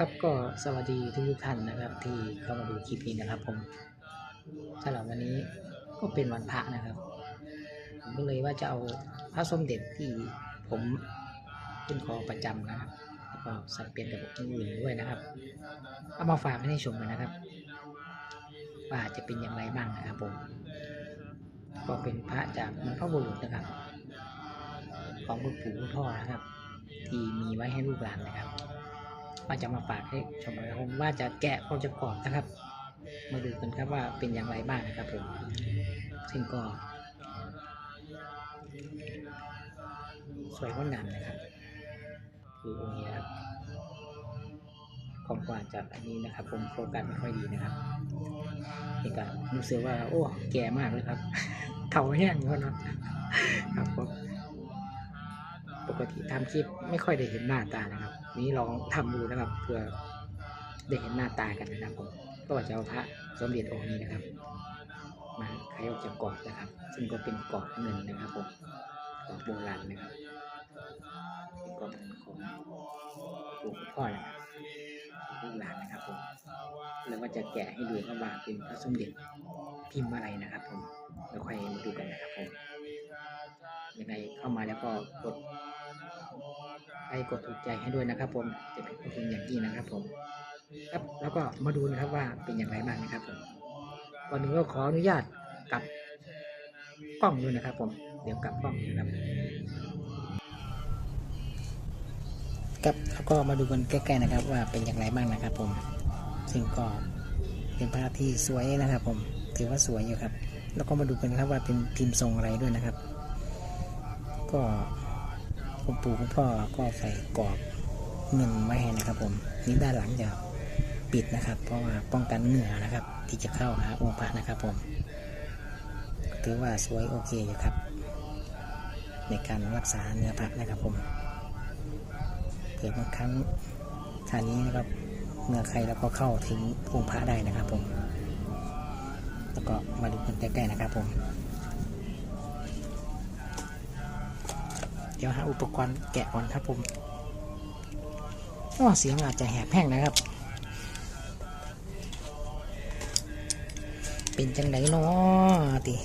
ครับก็สวัสดีทุกท่านนะครับ ที่เข้ามาดูคลิปนี้นะครับ ผมสำหรับวันนี้ก็เป็นวันพระนะครับ ผมก็เลยว่าจะเอาพระสมเด็จที่ผมขึ้นคอประจำนะครับแล้วก็สับเปลี่ยนกับทอื่นด้วยนะครับเอามาฝากให้ชมกันนะครับ ว่าจะเป็นอย่างไรบ้างนะครับ ผม ก็เป็นพระจากบรรพบุรุษนะครับ ของคุณปู่คุณพ่อนะครับ ที่มีไว้ให้ลูกหลานนะครับ ว่าจะมาฝากให้ชมนะครับผมว่าจะแกะออกจากรอบนะครับ มาดูกันครับว่าเป็นอย่างไรบ้างนะครับผมซึ่งก็สวยงดงามนะครับ คือองค์นี้ครับความกว่าจากอันนี้นะครับ ผมโฟกัสไม่ค่อยดีนะครับนี่ก็รู้สึกว่า โอ้ แก่มากเลยครับเถาแห้งอยู่เนาะครับผมปกติทำคลิปไม่ค่อยได้เห็นหน้าตานะครับ นี้ลองทำดูนะครับเพื่อได้เห็นหน้าตากันนะครับผมก็จะเอาพระสมเด็จองค์นี้นะครับ มาไขออกจากกรอบนะครับ ซึ่งก็เป็นกรอบเงินนะครับผมกรอบโบราณนะครับเป็นกรอบเงินของหลวงพ่อนะครับลูกหลานนะครับผมแล้วก็จะแกะให้ดูครับว่าเป็นพระสมเด็จพิมพ์อะไรนะครับผมแล้วค่อยมาดูกันนะครับผมยังไงเข้ามาแล้วก็กด ไลค์กดถูกใจให้ด้วยนะครับ ผมจะเป็นขอบคุณอย่างยิ่งนะครับ ผม ครับแล้วก็มาดูนะครับว่าเป็นอย่างไรบ้างนะครับผมก่อนหนึ่งก็ขออนุญาตกลับกล้องด้วยนะครับ ผม เดี๋ยวกลับกล้องนะครับครับแล้วก็มาดูกันใกล้ๆนะครับ ว่าเป็นอย่างไรบ้างนะครับ ผม ซึ่งก็เป็นภาพที่สวยนะครับ ผม ถือว่าสวยอยู่ครับ แล้วก็มาดูกันครับว่าเป็นพิมพ์ทรงอะไรด้วยนะครับ ก็ คุณปู่คุณพ่อก็ใส่กรอบเงินไว้นะครับผมนี่ด้านหลังจะปิดนะครับ เพราะว่าป้องกันเหงื่อนะครับ ที่จะเข้าหาองค์พระนะครับผมถือว่าสวยโอเคอยู่ครับ ในการรักษาเนื้อพระนะครับผมเผื่อบางครั้งทานี้นะครับเนื้อใครแล้วก็เข้าถึงองค์พระได้นะครับผม แล้วก็มาดูกันใกล้ๆนะครับผม เดี๋ยวหาอุปกรณ์แกะก่อนครับผมอ๋อเสียงอาจจะแหบแห้งนะครับ เป็นจังไดเนาะติ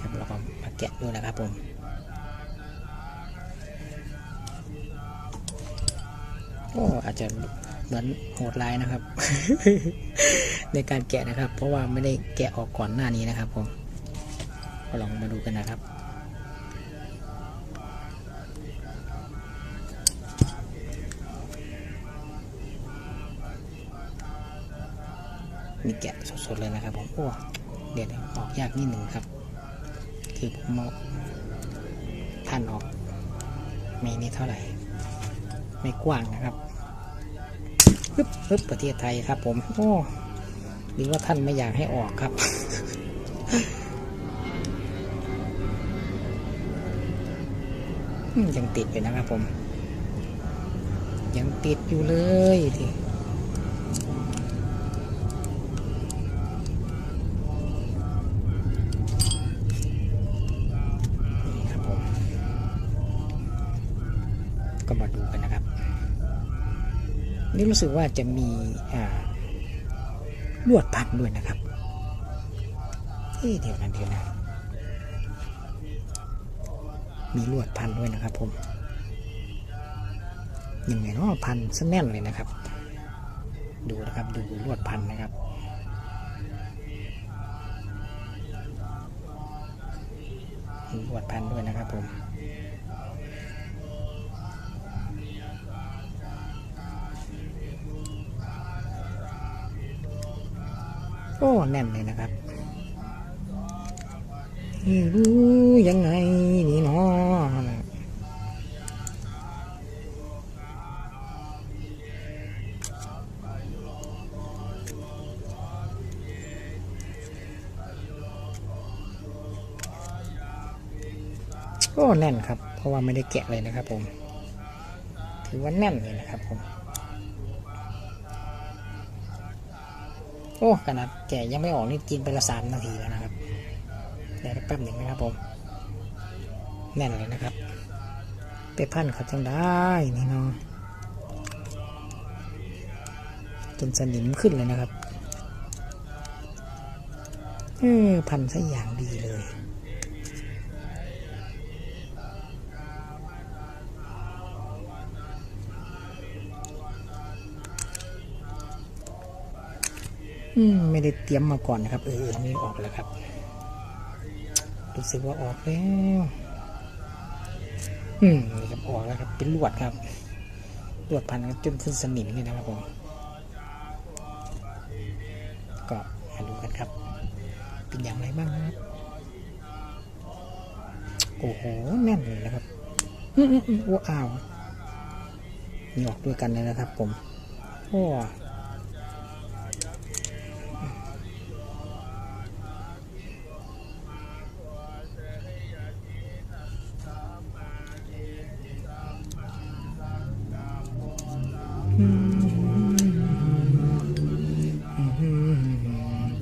ครับเราก็มาแกะดูนะครับผมโอ้อาจจะเหมือนโหดร้ายนะครับ ในการแกะนะครับ เพราะว่าไม่ได้แกะออกก่อนหน้านี้นะครับผม ก็ลองมาดูกันนะครับมีแกะสดๆเลยนะครับผมโอ้เดี๋ยออกยากนิดหนึ่งครับ คือผมเอาท่านออกไม่นี่เท่าไหร่ ไม่กว้างนะครับปึ๊บปึ๊บประเทศไทยครับผม โอ้หรือว่าท่านไม่อยากให้ออกครับ ยังติดอยู่นะครับผม ยังติดอยู่เลยทีก็มาดูกันนะครับ นี่รู้สึกว่าจะมีลวดพันด้วยนะครับเอ๊ะเดี๋ยวนะเดี๋ยวนะ มีลวดพันด้วยนะครับผมยังไงเนาะพันซะแน่นเลยนะครับ ดูนะครับดูลวดพันนะครับมีลวดพันด้วยนะครับผมโอ้แน่นเลยนะครับ ไม่รู้ยังไงนี่เนาะ โอ้แน่นครับ เพราะว่าไม่ได้แกะเลยนะครับผม ถือว่าแน่นเลยนะครับผม โอ้ขนาดแกะยังไม่ออกนี่กินไปละสามนาทีแล้วนะครับเดี๋ยวแป๊บหนึ่งนะครับผม แน่นเลยนะครับ ไปพันเขาจังได้นี่เนาะจนสนิมขึ้นเลยนะครับเออพันซะอย่างดีเลย อืมไม่ได้เตรียมมาก่อนนะครับ เอออันนี้ออกแล้วครับ รู้สึกว่าออกแล้ว อืมนี่ครับออกแล้วครับ เป็นลวดครับลวดพันกันจนขึ้นสนิมเลยนะครับผม ก็มาดูกันครับ เป็นอย่างไรบ้างครับโอ้โหแน่นเลยนะครับอืมอืมอ้าวนี่ออกด้วยกันเลยนะครับ ผมโอ้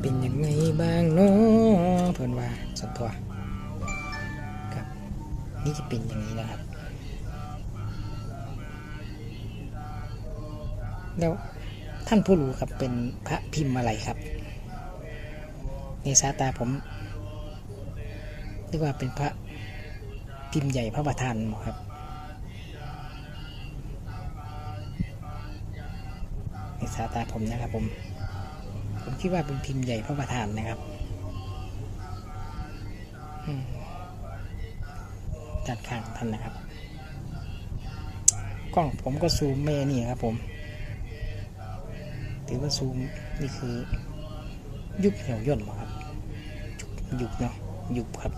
เป็นยังไงบ้างเนาะเพื่อนว่าสัตัวครับ นี่จะเป็นอย่างนี้นะครับ แล้วท่านผู้รู้ครับเป็นพระพิมพ์อะไรครับ ในสายตาผมเรียกว่าเป็นพระพิมพ์ใหญ่พระประธานหมอครับ ตาผมนะครับ ผม ผมคิดว่าเป็นพิมพ์ใหญ่พระประธานนะครับอืมด้านข้างท่านนะครับ กล้องผมก็ซูมไม่นี่ครับ ผม ถือว่าซูมนี่คือ ยุบเหี่ยวย่นครับ ยุบเนาะยุบครับ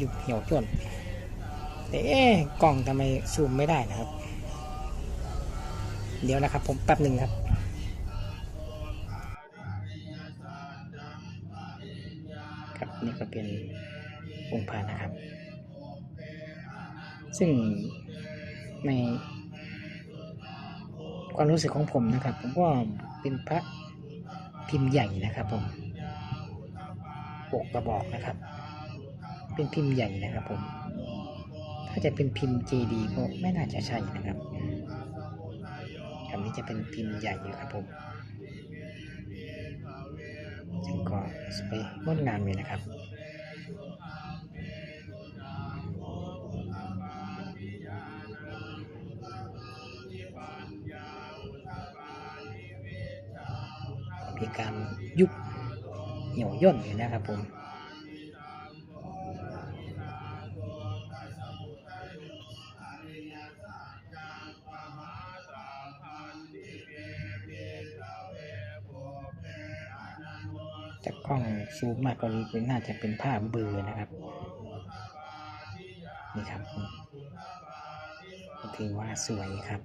ยุบเหี่ยวย่น แต่เอ๊กล้องทำไมซูมไม่ได้นะครับ เดี๋ยวนะครับ ผมแป๊บหนึ่งครับครับนี่ก็เป็นองค์พระนะครับ ซึ่งในความรู้สึกของผมนะครับ ผมว่าเป็นพระพิมพ์ใหญ่นะครับผมปกกระบอกนะครับ เป็นพิมพ์ใหญ่นะครับผม ถ้าจะเป็นพิมพ์เจดีก็ไม่น่าจะใช่นะครับคำนี้จะเป็นพิมพ์ใหญ่อยู่ครับผมซึ่งก็สวยงดงามเลยนะครับมีการยุบเหี่ยวย่นอยู่นะครับผม ซูมมากกว่านี้เป็นน่าจะเป็นภาพเบลอร์นะครับ นี่ครับถือว่าสวยครับ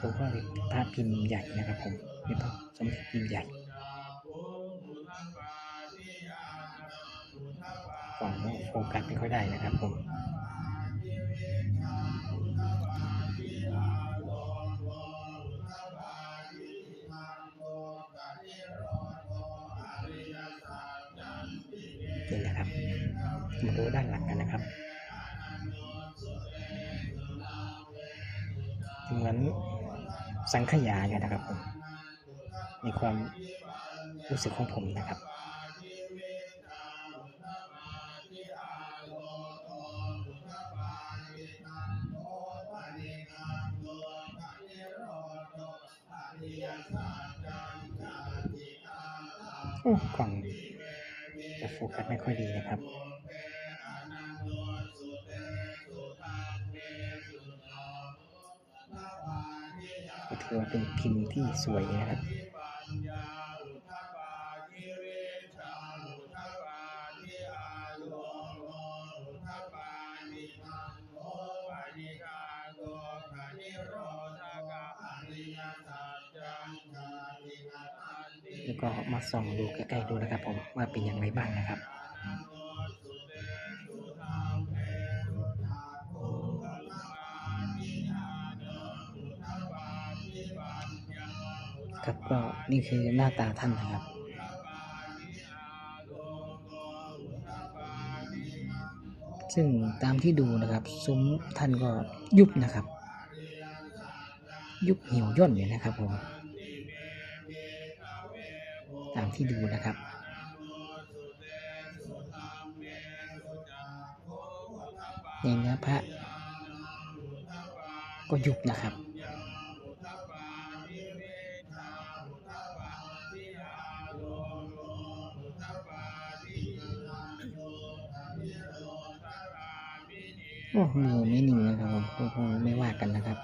ผมว่าเป็นภาพพิมพ์ใหญ่นะครับผมเป็นภาพสมเด็จพิมพ์ใหญ่่องโฟกัสไม่ค่อยได้นะครับผมนี่นะครับมาดูด้านหลังกันนะครับเหมือนสังขยาเนี่ยนะครับผมในความรู้สึกของผมนะครับ กัสไม่ค่อยดีนะครับก็ถือว่าเป็นพิมพ์ที่สวยนะครับ แล้วก็มาส่องดูใกล้ๆดูนะครับผมว่าเป็นอย่างไรบ้างนะครับครับก็นี่คือหน้าตาท่านนะครับ ซึ่งตามที่ดูนะครับซุ้มท่านก็ยุบนะครับ ยุบเหี่ยวย่นอยู่นะครับผม ที่ดูนะครับในเนื้อพระก็ยุบนะครับโอ้มือไม่นิ่งนะครับผมก็คงไม่ว่ากันนะครับ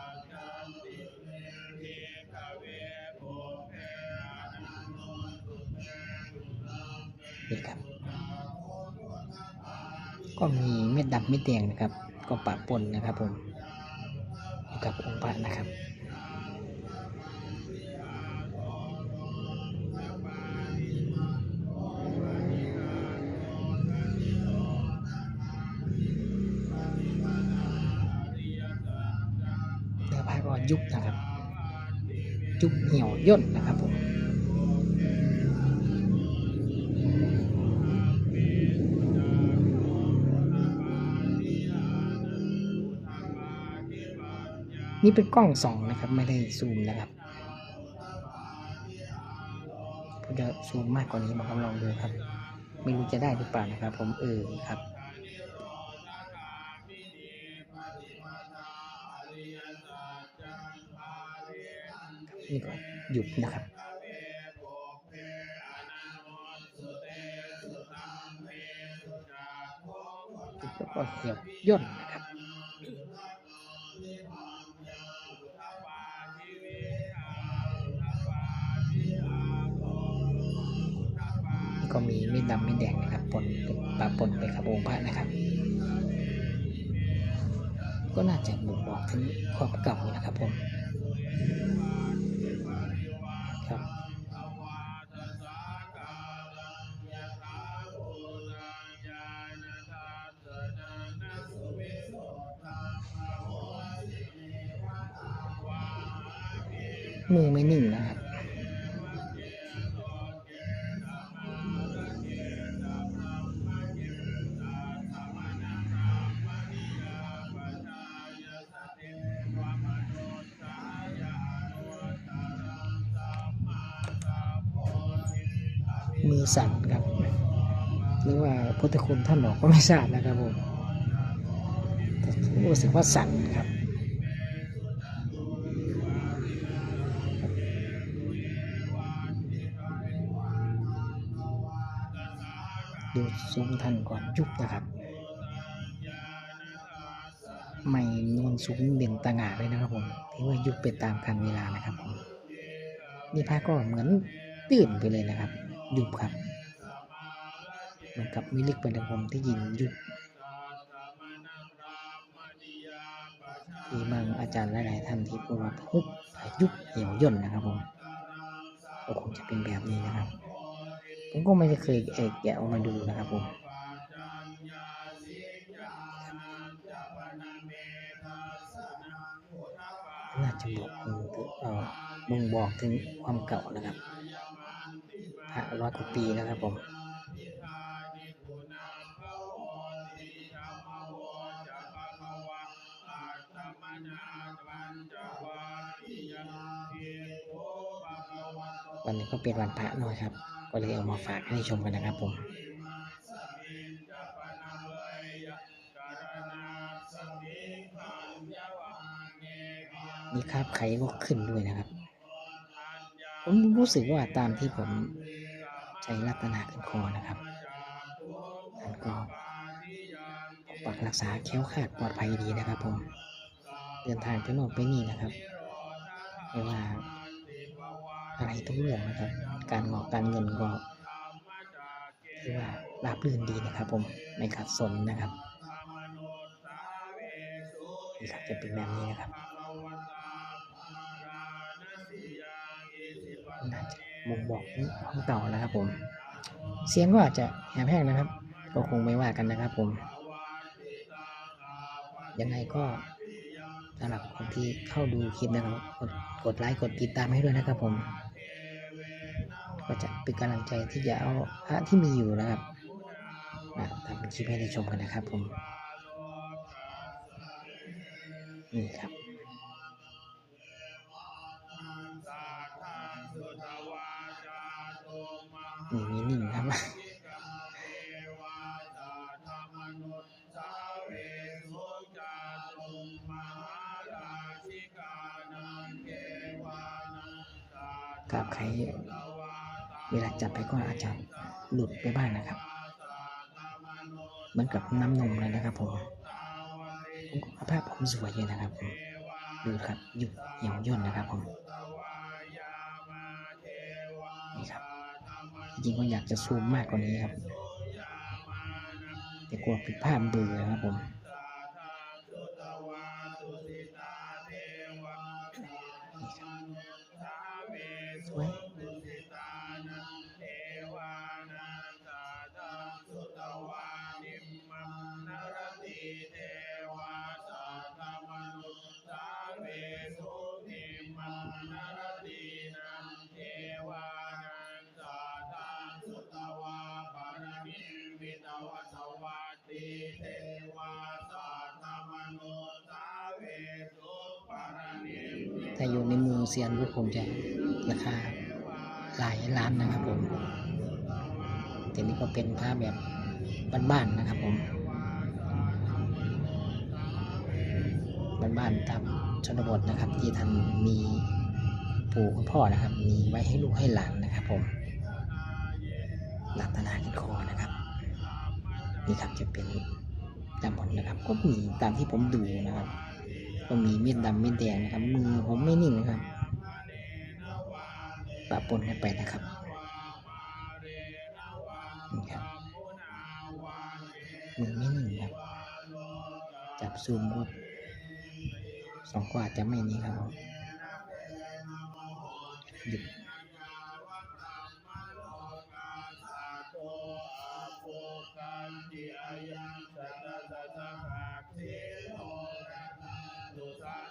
นี่ครับ ก็มีเม็ดดำเม็ดแดงนะครับ ก็ปะปนนะครับผมอยู่กับองค์พระนะครับเนื้อผ้าก็ยุบนะครับ ยุบเหี่ยวย่นนะครับผม นี่เป็นกล้องสองนะครับ ไม่ได้ซูมนะครับผมจะซูมมากกว่านี้มาครับลองดูครับ ไม่รู้จะได้หรือเปล่านะครับ ผมเออครับนี่ก็หยุดนะครับแล้วก็เหี่ยวย่น ก็มีมีดดำมีดแดงนะครับปนปะปนไปกับองค์พระนะครับ ก็น่าจะบ่งบอกถึงความเก่านะครับผม มือสั่นครับ หรือว่าพุทธคุณท่านบอกก็ไม่ทราบนะครับผมรู้สึกว่าสั่นครับดูซุ้มท่านก่อนยุบนะครับ ไม่นวลสูงเด่นตะหง่าเลยนะครับผมถือว่ายุบไปตามกาลเวลานะครับผมนี่พระก็เหมือนตื่นไปเลยนะครับ ยุบครับ เหมือนกับมิลิกเป็นผมที่ยินยุบที่บางอาจารย์หลายๆท่านที่พูดว่ายุบยุบเหี่ยวย่นนะครับผมก็คงจะเป็นแบบนี้นะครับ ผมก็ไม่ได้เคยเอกแกะออกมาดูนะครับผมน่าจะบอกถึงเอ่อบ่งบอกถึงความเก่านะครับ พระร้อยกว่าปีนะครับผมวันนี้ก็เป็นวันพระน้อยครับ ก็เลยเอามาฝากให้ชมกันนะครับผมมีคราบไข่ก็ขึ้นด้วยนะครับ ผมรู้สึกว่าตามที่ผม ใช้รัตนาขึ้นคอนะครับท่านก็ปกปักรักษาแค้วคลาดปลอดภัยดีนะครับผมเดินทางไปโน่นไปนี่นะครับไม่ว่าอะไรทุกเรื่องนะครับ การงอกการเงินก็ถือว่าราบรื่นดีนะครับ ผมไม่ขาดสนนะครับนี่ครับจะเป็นแบบนี้นะครับ น่าจะมุมบอกของเก่านะครับผม เสียงก็อาจจะแหบแห้งนะครับ ก็คงไม่ว่ากันนะครับผม ยังไงก็สำหรับคนที่เข้าดูคลิปนะครับ กดกดไลค์กดติดตามให้ด้วยนะครับผม ก็จะเป็นกำลังใจที่จะเอาพระที่มีอยู่นะครับทำคลิปให้ได้ชมกันนะครับผม นี่ครับ นี่มีนิ่งครับกับใครเวลาจับไปก็อาจจะหลุดไปบ้างนะครับ เหมือนกับน้ำนมเลยนะครับผมผมก็ภาพผมสวยเลยนะครับผมดูครับหยุดเหี่ยวย่นนะครับผม จริงๆก็อยากจะซูมมากกว่านี้ครับ แต่กลัวผิดภาพเบื่อครับผม ในมือเซียนก็คงจะราคาหลายล้านนะครับผมแต่นี่ก็เป็นภาพแบบบ้านๆนะครับผมบ้านๆตามชนบทนะครับ ที่ท่านมีปู่คุณพ่อนะครับ มีไว้ให้ลูกให้หลานนะครับ ผมหลัตนากันคอนะครับ นี่ครับจะเป็นจำผลนะครับ ก็มีตามที่ผมดูนะครับ ก็มีเม็ดดำเม็ดแดงนะครับ มือผมไม่นิ่งนะครับปะปนกันไปนะครับนี่ครับมือไม่นิ่งครับ จับซูมก็สองกว่าจะไม่นี้ครับหยุด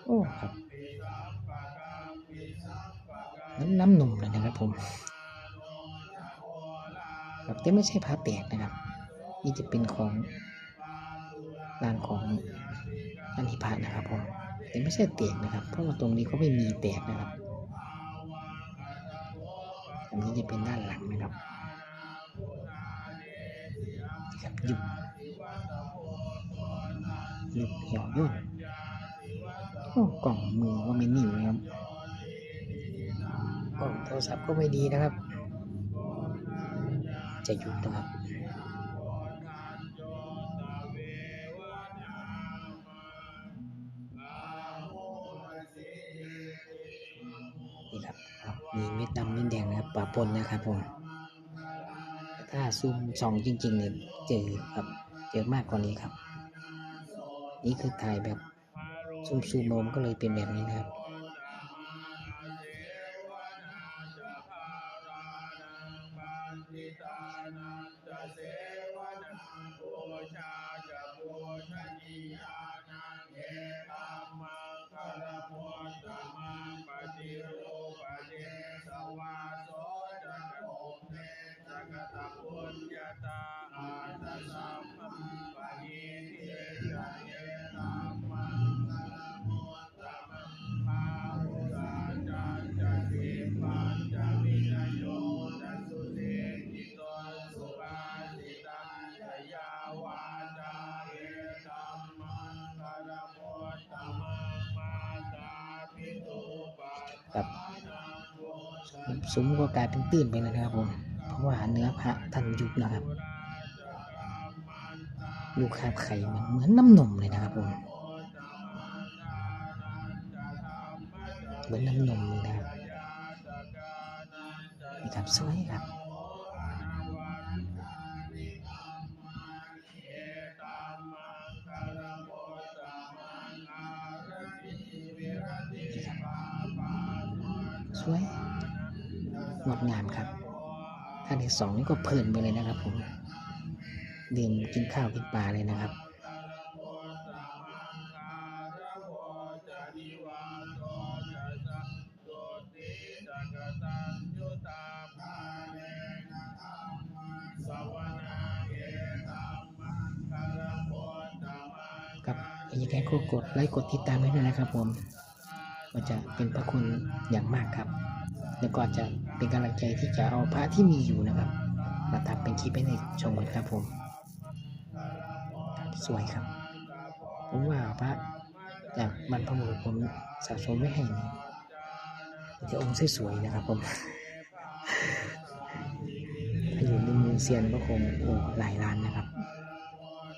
โอ้ครับน้ำน้ำนมเลยนะครับผมครับแต่ไม่ใช่ผ้าแตกนะครับ นี่จะเป็นของร้านของอันธิพานะครับผมแต่ไม่ใช่แตกนะครับ เพราะว่าตรงนี้เขาไม่มีแตกนะครับ อันนี้จะเป็นด้านหลังนะครับครับหยุดหยุดเหี่ยวย่น กล่องโทรศัพท์ก็ไม่ดีนะครับ จะหยุดนะครับนี่ครับมีเม็ดดำเม็ดแดงนะครับปะปนนะครับผมถ้าซูมส่องจริงๆเนี่ยเจอครับเจอมากกว่านี้ครับ นี่คือถ่ายแบบซูมซูมโนมก็เลยเป็นแบบนี้นะครับ ครับซุ้มก็กลายเป็นตื้นไปเลยนะครับผมเพราะว่าเนื้อพระท่านยุบนะครับ ลูกคาบไข่มันเหมือนน้ำนมเลยนะครับผมเหมือนน้ำนมเลยนะครับนี่ครับสวยครับ สองนี่ก็เพลินไปเลยนะครับผมดื่มกินข้าวกินปลาเลยนะครับครับยังไงก็กดไลค์กดติดตามให้ด้วยนะครับผมก็จะเป็นพระคุณอย่างมากครับ แล้วก็จะ เป็นกำลังใจที่จะเอาพระที่มีอยู่นะครับ มาทำเป็นคลิปให้ได้ชมกันครับผม สวยครับ ผมว่าพระจากบรรพบุรุษผมสะสมไว้ให้นี่จะองค์สวยๆนะครับผมถ้าอยู่ในมือเซียนก็คงโอ้หลายล้านนะครับ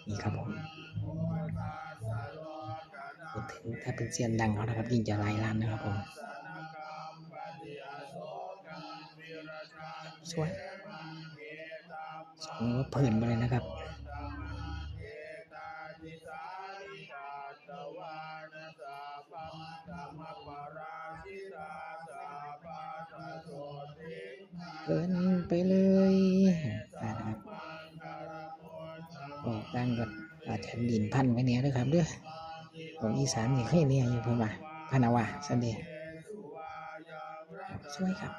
นี่ครับผมถึงถ้าเป็นเซียนดังเขานะครับยิ่งจะหลายล้านนะครับผม สวยสองว่าเพลินไปเลยนะครับเกินไปเลยนะครับออกดังก็อาจจะดินพันไว้เนี่ยนะครับเด้อของอีสานนี่เคยเนี่ยอยู่เพิ่นว่าพนาวาสันเดย์ครับสวยครับ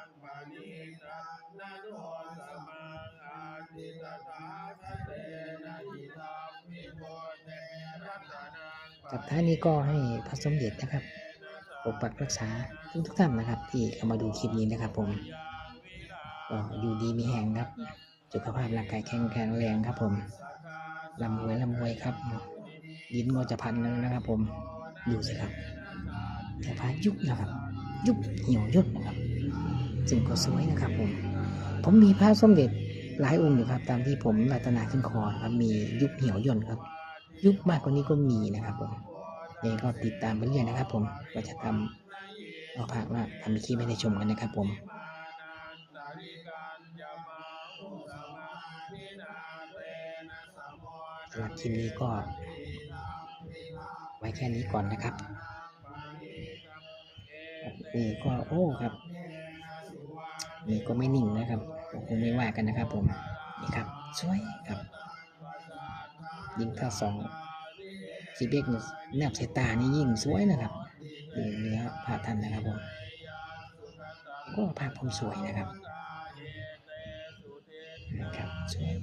กับท่านนี้ก็ให้พระสมเด็จนะครับปกปักรักษาทุกทุกท่านนะครับ ที่เข้ามาดูคลิปนี้นะครับผมก็อยู่ดีมีแห่งครับ สุขภาพร่างกายแข็งแข็งแรงครับ ผมร่ำรวยร่ำรวยครับยินก็จะพันแล้วนะครับ ผมดูสิครับแต่พายุบนะครับ ยุบเหี่ยวย่นนะครับซึ่งก็สวยนะครับ ผม ผมมีพระสมเด็จหลายองค์อยู่ครับ ตามที่ผมรัตนาขึ้นคอครับมียุบเหี่ยวย่นครับ ยุบมากกว่านี้ก็มีนะครับผมยังก็ติดตามไปเรื่อยนะครับ ผมก็จะทำเอาภาคว่าทำคลิปให้ได้ชมกันนะครับ ผมสำหรับคลิปนี้ก็ ไว้แค่นี้ก่อนนะครับนี่ก็โอ้ครับนี่ก็ไม่นิ่งนะครับคงไม่ว่ากันนะครับ ผมนี่ครับสวยครับ ยิงถ้าสองสีเบกเนี่ยแนบสายตานี่ยิ่งสวยนะครับดูเนื้อพระท่านนะครับผมก็ภาพผมสวยนะครับนะครับสวย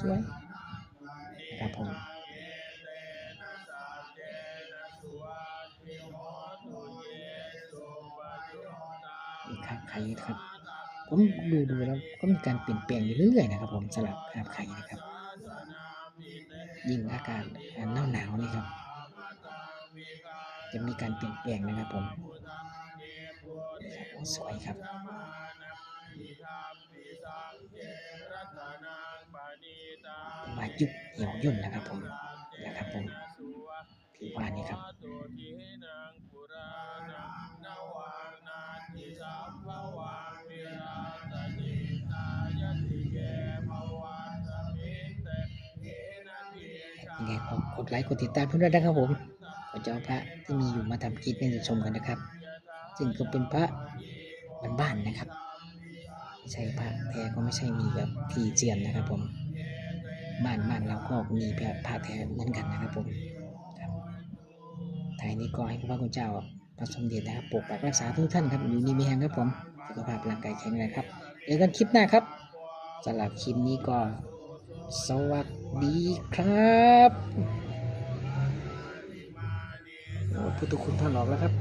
สวยนะครับผมนี่ครับใครครับ ผมดูดูแล้วก็มีการเปลี่ยนแปลงอยู่เรื่อยๆนะครับ ผมสำหรับภาพไข่นะครับ ยิ่งอากาศหนาวหนาวๆนี่ครับ จะมีการเปลี่ยนแปลงนะครับผมสวยครับวายุบเหี่ยวย่นนะครับผมนะครับผมถือว่านี่ครับ ยังไงก็กดไลค์กดติดตามเพื่อนด้วยนะครับผมก็จะเอาพระที่มีอยู่มาทำคลิปให้ชมกันนะครับ ซึ่งก็เป็นพระบ้านๆนะครับไม่ใช่พระแท้ก็ไม่ใช่มีแบบทีเจียนนะครับ ผมบ้านบ้านเราก็มีพระพระแท้เหมือนกันนะครับผมครับท้ายนี้ก็ให้พระคุณเจ้าพระสมเด็จนะครับปกปักรักษาทุกท่านครับอยู่ดีมีแรงครับผมสุขภาพร่างกายแข็งแรงครับเจอกันคลิปหน้าครับสำหรับคลิปนี้ก็สวัสดี ดีครับ โอ้พุทธคุณท่านหลอกแล้วครับ